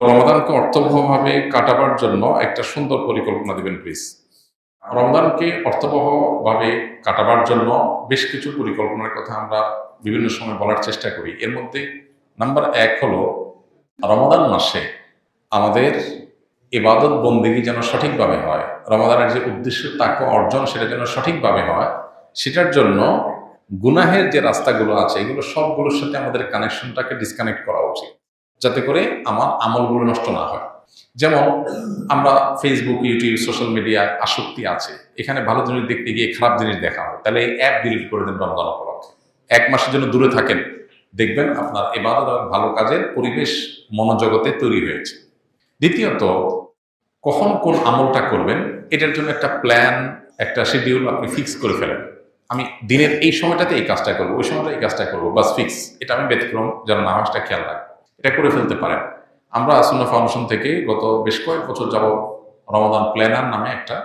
রমাদানকে অর্থবহভাবে কাটাবার জন্য একটা সুন্দর পরিকল্পনা দিবেন প্লিজ রমজানকে অর্থবহভাবে কাটাবার জন্য বেশ কিছু পরিকল্পনার কথা আমরা বিভিন্ন সময় বলার চেষ্টা করি। এর মধ্যে নাম্বার এক হলো, রমাদান মাসে আমাদের ইবাদত বন্দিগি যেন সঠিকভাবে হয়, রমাদানের যে উদ্দেশ্য, তাকে অর্জন সেটা যেন সঠিকভাবে হয়, সেটার জন্য গুনাহের যে রাস্তাগুলো আছে, এগুলো সবগুলোর সাথে আমাদের কানেকশনটাকে ডিসকানেক্ট করা উচিত। যাতে করে আমার আমলগুলো নষ্ট না হয়। যেমন আমরা ফেসবুক ইউটিউব সোশ্যাল মিডিয়ায় আসক্তি আছে। এখানে ভালো জিনিস দেখতে গিয়ে খারাপ জিনিস দেখা হয়। তাহলে এই অ্যাপ ডিলিট করে দেন রমজান উপলক্ষে এক মাসের জন্য দূরে থাকেন। দেখবেন আপনার এবাদত এবং ভালো কাজের পরিবেশ মনোজগতে তৈরি হয়েছে। দ্বিতীয়ত, কখন কোন আমলটা করবেন, এটার জন্য একটা প্ল্যান একটা শিডিউল আপনি ফিক্স করে ফেলেন। আমি দিনের এই সময়টাতে এই কাজটা করব, ওই সময়টা এই কাজটা করব, বাস ফিক্স এটা আমি ব্যতিক্রম, যেন না খেয়াল রাখব এটা করে ফেলতে পারেন আমরা আসন্ন ফাউন্ডেশন থেকে গত বেশ কয়েক বছর যাব রমাদান প্ল্যানার নামে একটা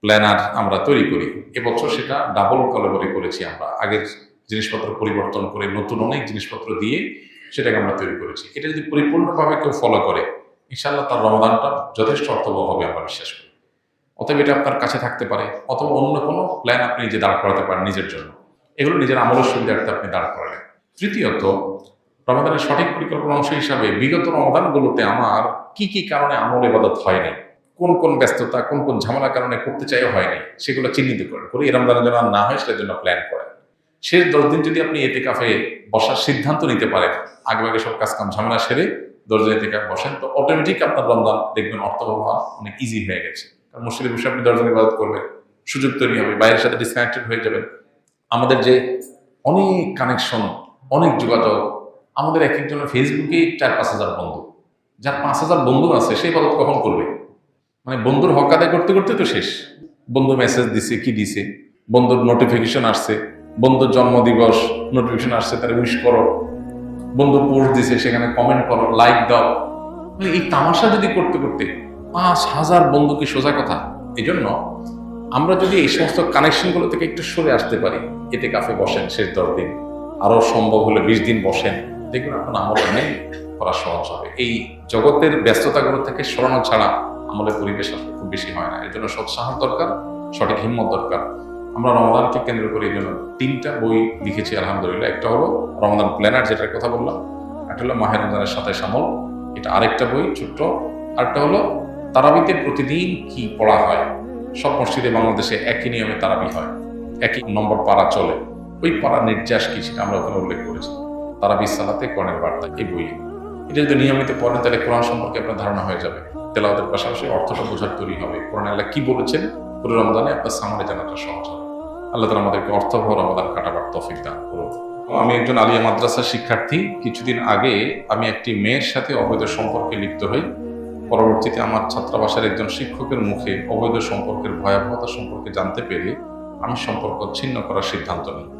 প্ল্যানার আমরা তৈরি করি। এবছর সেটা ডাবল কলাবরি করেছি আমরা। আগের জিনিসপত্র পরিবর্তন করে নতুন অনেক জিনিসপত্র দিয়ে সেটাকে আমরা তৈরি করেছি। এটা যদি পরিপূর্ণভাবে কেউ ফলো করে ইনশাল্লাহ তার রমাদানটা যথেষ্ট অর্থবহ হবে আমরা বিশ্বাস করি। অতএব এটা আপনার কাছে থাকতে পারে, অথবা অন্য কোনো প্ল্যান আপনি নিজে দাঁড় করাতে পারেন নিজের জন্য। এগুলো নিজের আমলের সুবিধার্থে আপনি দাঁড় করালেন। তৃতীয়ত রমাদানের সঠিক পরিকল্পনা অংশ হিসাবে বিগত রমাদানগুলোতে আমার কি কি কারণে আমল ইবাদত হয়নি কোন কোন ব্যস্ততা, কোন কোন ঝামেলার কারণে করতে চাইও হয়নি সেগুলো চিহ্নিত করেন, করে এই রমজানের জন্য না হয় সেটার জন্য প্ল্যান করেন। শেষ দশ দিন যদি আপনি এতে কাফে বসার সিদ্ধান্ত নিতে পারেন, আগে আগে সব কাজ কাম ঝামেলা সেরে দশ দিন এতে বসেন, তো অটোমেটিক আপনার রমজান দেখবেন অর্থবহ অনেক ইজি হয়ে গেছে। কারণ মুসলিম বসে আপনি দশজন ইবাদত করবেন, সুযোগ তৈরি হবে, বাইরের সাথে ডিসকানেক্টেড হয়ে যাবেন। আমাদের যে অনেক কানেকশন অনেক যোগাযোগ আমাদের এক একজনের ফেসবুকে চার পাঁচ হাজার বন্ধু। যার পাঁচ হাজার বন্ধু আছে, সেই ইবাদত কখন করবে? মানে বন্ধুর হক আদায় করতে করতে তো শেষ। বন্ধু মেসেজ দিছে, কি দিছে? বন্ধুর নোটিফিকেশন আসছে, বন্ধুর জন্মদিবস নোটিফিকেশন আসছে, তার উইশ করো। বন্ধু পোস্ট দিছে, সেখানে কমেন্ট করো লাইক দাও। মানে এই তামাশা যদি করতে করতে পাঁচ হাজার বন্ধু কি সোজা কথা? এই জন্য আমরা যদি এই সমস্ত কানেকশনগুলো থেকে একটু সরে আসতে পারি, এতে কাফে বসেন শেষ দশ দিন। আরও সম্ভব হলে বিশ দিন বসেন। দেখবেন আপনার আমল অনেক করা সহজ হবে। এই জগতের ব্যস্ততাগুলো থেকে সরানো ছাড়া আমলের পরিবেশ আসলে খুব বেশি হয় না। এর জন্য সৎসাহস দরকার, সঠিক হিম্মত দরকার। আমরা রমদানকে কেন্দ্র করে এই জন্য তিনটা বই লিখেছি, আলহামদুলিল্লাহ। একটা হলো রমদান প্ল্যানার, যেটার কথা বললাম। একটা হলো মাহের রমজানের সাথে সামল এটা আরেকটা বই, ছোট্ট। আরেকটা হলো তারাবিতে প্রতিদিন কি পড়া হয়? সব মসজিদে বাংলাদেশে একই নিয়মে তারাবি হয়। একই নম্বর পাড়া চলে। ওই পাড়ার নির্যাস কি, সেটা আমরা ওখানে উল্লেখ করেছি। তারাবি সালাতে কর্ণের বার্তা, এই বইয়ে এটা যদি নিয়মিত পড়েন, তাহলে কোরআন সম্পর্কে আপনার ধারণা হয়ে যাবে। তেলাওয়াতের পাশাপাশি অর্থটা বোঝার তৈরি হবে। কোরআন আল্লাহ কি বলেছেন? পুরো রমজানে আপনার সামনে জানাটা সহজ হবে। আল্লাহ তালা আমাদেরকে অর্থবহ রমাদান কাটাবার তফিক দান করুন। আমি একজন আলিয়া মাদ্রাসার শিক্ষার্থী। কিছুদিন আগে আমি একটি মেয়ের সাথে অবৈধ সম্পর্কে লিপ্ত হই। পরবর্তীতে আমার ছাত্রাবাসের একজন শিক্ষকের মুখে অবৈধ সম্পর্কের ভয়াবহতা সম্পর্কে জানতে পেরে আমি সম্পর্ক ছিন্ন করার সিদ্ধান্ত নিই।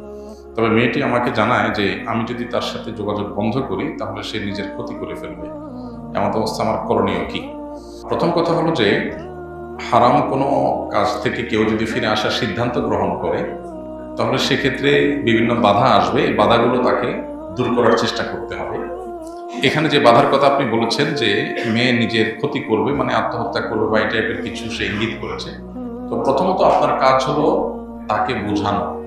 তবে মেয়েটি আমাকে জানায় যে আমি যদি তার সাথে যোগাযোগ বন্ধ করি, তাহলে সে নিজের ক্ষতি করে ফেলবে। এমন অবস্থা আমার করণীয় কি? প্রথম কথা হলো যে, হারাম কোনো কাজ থেকে কেউ যদি ফিরে আসার সিদ্ধান্ত গ্রহণ করে, তাহলে সেক্ষেত্রে বিভিন্ন বাধা আসবে। বাধাগুলো তাকে দূর করার চেষ্টা করতে হবে। এখানে যে বাধার কথা আপনি বলেছেন যে, মেয়ে নিজের ক্ষতি করবে মানে আত্মহত্যা করবে বা এই টাইপের কিছু সে ইঙ্গিত করেছে। তো প্রথমত আপনার কাজ হলো তাকে বোঝানো।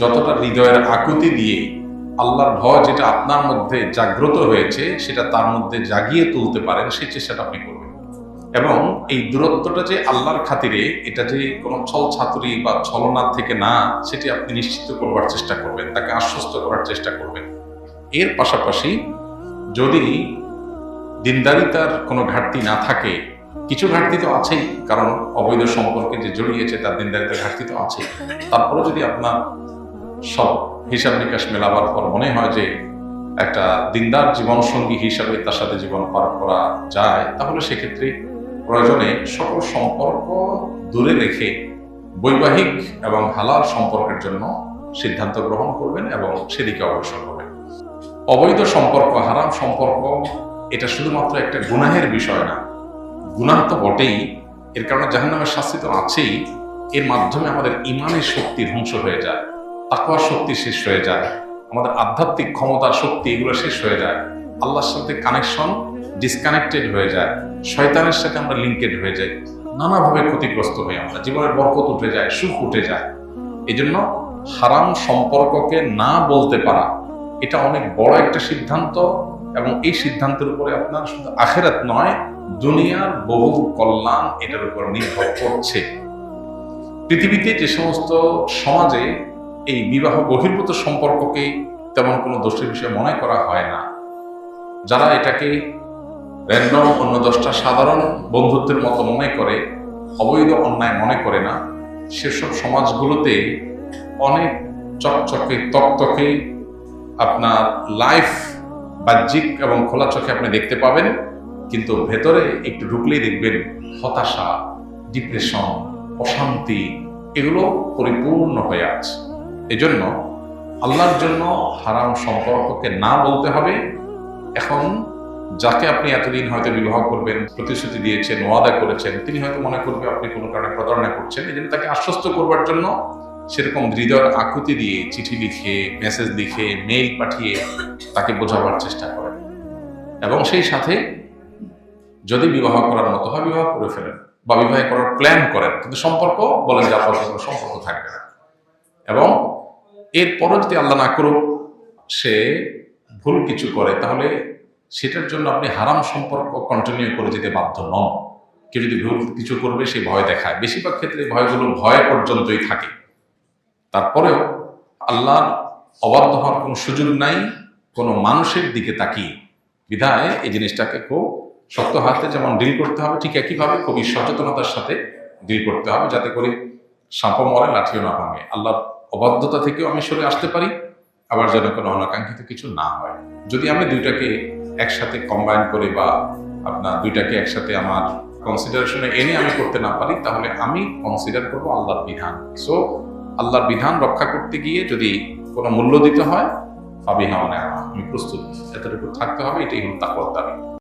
যতটা হৃদয়ের আকুতি দিয়ে আল্লাহর ভয় যেটা আপনার মধ্যে জাগ্রত হয়েছে, সেটা তার মধ্যে জাগিয়ে তুলতে পারেন সেই চেষ্টাটা আপনি করবেন। এবং এই দূরত্বটা যে আল্লাহর খাতিরে, এটা যে কোনো ছল ছাতুরি বা ছলনার থেকে না, সেটি আপনি নিশ্চিত করবার চেষ্টা করবেন, তাকে আশ্বস্ত করার চেষ্টা করবেন। এর পাশাপাশি যদি দিনদারিতার কোনো ঘাটতি না থাকে, কিছু ঘাটতি তো আছেই, কারণ অবৈধ সম্পর্কে যে জড়িয়েছে, তার দিনদারিতার ঘাটতি তো আছেই। তারপরে যদি আপনার সব হিসাব নিকাশ মেলাবার পর মনে হয় যে একটা দিনদার জীবনসঙ্গী হিসাবে তার সাথে জীবন পার করা যায়, তাহলে সেক্ষেত্রে প্রয়োজনে সকল সম্পর্ক দূরে রেখে বৈবাহিক এবং হালাল সম্পর্কের জন্য সিদ্ধান্ত গ্রহণ করবেন এবং সেদিকে অগ্রসর হবেন। অবৈধ সম্পর্ক, হারাম সম্পর্ক, এটা শুধুমাত্র একটা গুনাহের বিষয় না। গুনাহ তো বটেই, এর কারণে জাহান্নামের শাস্তি তো আছেই, এর মাধ্যমে আমাদের ইমানের শক্তি ধ্বংস হয়ে যায়। তাকুয়ার শক্তি শেষ হয়ে যায়। আমাদের আধ্যাত্মিক ক্ষমতা শক্তি এগুলো শেষ হয়ে যায়। আল্লাহর সাথে কানেকশন ডিসকানেক্টেড হয়ে যায়। শয়তানের সাথে আমরা লিঙ্কেড হয়ে যাই। নানাভাবে ক্ষতিগ্রস্ত হই আমরা। জীবনের বরকত উঠে যায়, সুখ উঠে যায়। এই জন্য হারাম সম্পর্ককে না বলতে পারা, এটা অনেক বড় একটা সিদ্ধান্ত এবং এই সিদ্ধান্তের উপরে আপনার শুধু আখেরাত নয়, দুনিয়ার বহু কল্যাণ এটার উপর নির্ভর করছে। পৃথিবীতে যে সমস্ত সমাজে এই বিবাহ বহির্ভূত সম্পর্ককে তেমন কোনো দোষের বিষয়ে মনে করা হয় না। যারা এটাকে র্যান্ডম অন্য দশটা সাধারণ বন্ধুত্বের মতো মনে করে, অবৈধ অন্যায় মনে করে না, সেসব সমাজগুলোতে অনেক চকচকে, তকতকে আপনার লাইফ বাহ্যিক এবং খোলা চোখে আপনি দেখতে পাবেন, কিন্তু ভেতরে একটু ঢুকলেই দেখবেন হতাশা ডিপ্রেশন অশান্তি, এগুলো পরিপূর্ণ হয়ে আছে। এজন্য আল্লাহর জন্য হারাম সম্পর্ককে না বলতে হবে। এখন যাকে আপনি এতদিন হয়তো বিবাহ করবেন, প্রতিশ্রুতি দিয়েছেন, ওয়াদা করেছেন, তিনি হয়তো মনে করবে আপনি কোনো কারণে প্রতারণা করছেন। এই জন্য তাকে আশ্বস্ত করবার জন্য সেরকম হৃদয়ের আকুতি দিয়ে চিঠি লিখে মেসেজ লিখে মেইল পাঠিয়ে তাকে বোঝাবার চেষ্টা করেন। এবং সেই সাথে যদি বিবাহ করার মতো হয়, বিবাহ করে ফেলেন বা বিবাহ করার প্ল্যান করেন, কিন্তু সম্পর্ক বলেন যে আপনার সম্পর্ক থাকবে না। এবং এরপরও যদি আল্লাহ না করুক, সে ভুল কিছু করে, তাহলে সেটার জন্য আপনি হারাম সম্পর্ক কন্টিনিউ করে যেতে বাধ্য নন। কেউ যদি ভুল কিছু করবে, সে ভয় দেখায়। বেশিরভাগ ক্ষেত্রে ভয়গুলো ভয় পর্যন্তই থাকে। তারপরেও আল্লাহর অবাধ্য হওয়ার কোনো সুযোগ নাই, কোনো মানুষের দিকে তাকিয়ে। বিধায় এই জিনিসটাকে খুব শক্ত হাতে যেমন ডিল করতে হবে, ঠিক একইভাবে খুবই সচেতনতার সাথে ডিল করতে হবে, যাতে করে সাঁপও মরে, লাঠিও না ভাঙে। আল্লাহর অবাধ্যতা থেকেও আমি সরে আসতে পারি, আবার যেন কোনো অনাকাঙ্ক্ষিত কিছু না হয়। যদি আমি দুইটাকে একসাথে কম্বাইন করে বা আপনার দুইটাকে একসাথে আমার কনসিডারেশনে এনে আমি করতে না পারি, তাহলে আমি কনসিডার করব আল্লাহর বিধান। সো আল্লাহর বিধান রক্ষা করতে গিয়ে যদি কোনো মূল্য দিতে হয়, ফাবিহা মানে আমি প্রস্তুত। এতটুকু থাকতে হবে, এটাই হল তাকওয়ার দাবি।